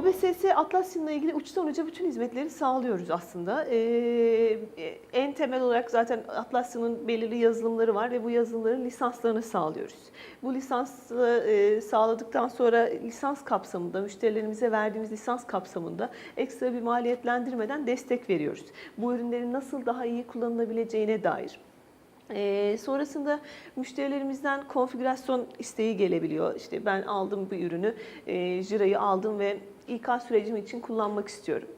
MSS Atlassian'la ilgili uçtan uca bütün hizmetleri sağlıyoruz aslında. Ee, en temel olarak zaten Atlassian'ın belirli yazılımları var ve bu yazılımların lisanslarını sağlıyoruz. Bu lisansı e, sağladıktan sonra lisans kapsamında, müşterilerimize verdiğimiz lisans kapsamında ekstra bir maliyetlendirmeden destek veriyoruz. Bu ürünlerin nasıl daha iyi kullanılabileceğine dair. Ee, sonrasında müşterilerimizden konfigürasyon isteği gelebiliyor. İşte ben aldım bu ürünü, e, Jira'yı aldım ve İK sürecim için kullanmak istiyorum.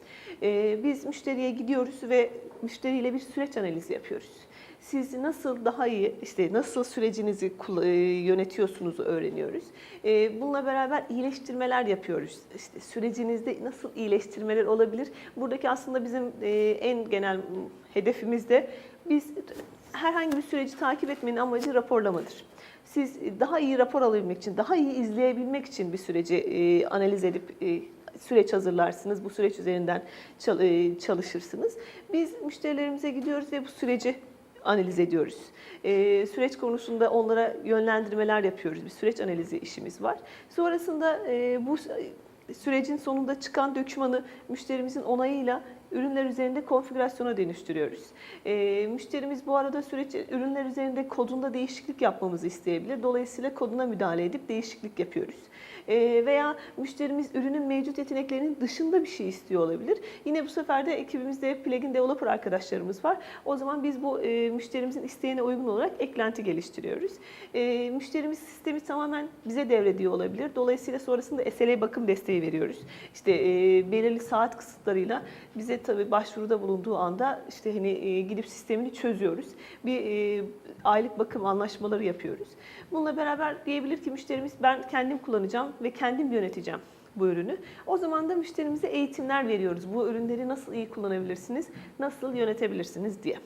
Ee, biz müşteriye gidiyoruz ve müşteriyle bir süreç analizi yapıyoruz. Siz nasıl daha iyi, işte nasıl sürecinizi e, yönetiyorsunuzu öğreniyoruz. Ee, bununla beraber iyileştirmeler yapıyoruz. İşte sürecinizde nasıl iyileştirmeler olabilir? Buradaki aslında bizim e, en genel hedefimiz de biz herhangi bir süreci takip etmenin amacı raporlamadır. Siz daha iyi rapor alabilmek için, daha iyi izleyebilmek için bir süreci e, analiz edip e, süreç hazırlarsınız. Bu süreç üzerinden e, çalışırsınız. Biz müşterilerimize gidiyoruz ve bu süreci analiz ediyoruz. E, süreç konusunda onlara yönlendirmeler yapıyoruz. Bir süreç analizi işimiz var. Sonrasında e, bu sürecin sonunda çıkan dokümanı müşterimizin onayıyla ürünler üzerinde konfigürasyona dönüştürüyoruz. E, müşterimiz bu arada süreç ürünler üzerinde kodunda değişiklik yapmamızı isteyebilir. Dolayısıyla koduna müdahale edip değişiklik yapıyoruz. E, veya müşterimiz ürünün mevcut yeteneklerinin dışında bir şey istiyor olabilir. Yine bu sefer de ekibimizde plugin developer arkadaşlarımız var. O zaman biz bu e, müşterimizin isteğine uygun olarak eklenti geliştiriyoruz. E, müşterimiz sistemi tamamen bize devrediyor olabilir. Dolayısıyla sonrasında SLA bakım desteği veriyoruz. İşte e, belirli saat kısıtlarıyla bize tabii başvuruda bulunduğu anda işte hani e, gidip sistemini çözüyoruz. Bir e, aylık bakım anlaşmaları yapıyoruz. Bununla beraber diyebilir ki müşterimiz ben kendim kullanacağım ve kendim yöneteceğim bu ürünü. O zaman da müşterimize eğitimler veriyoruz. Bu ürünleri nasıl iyi kullanabilirsiniz, nasıl yönetebilirsiniz diye.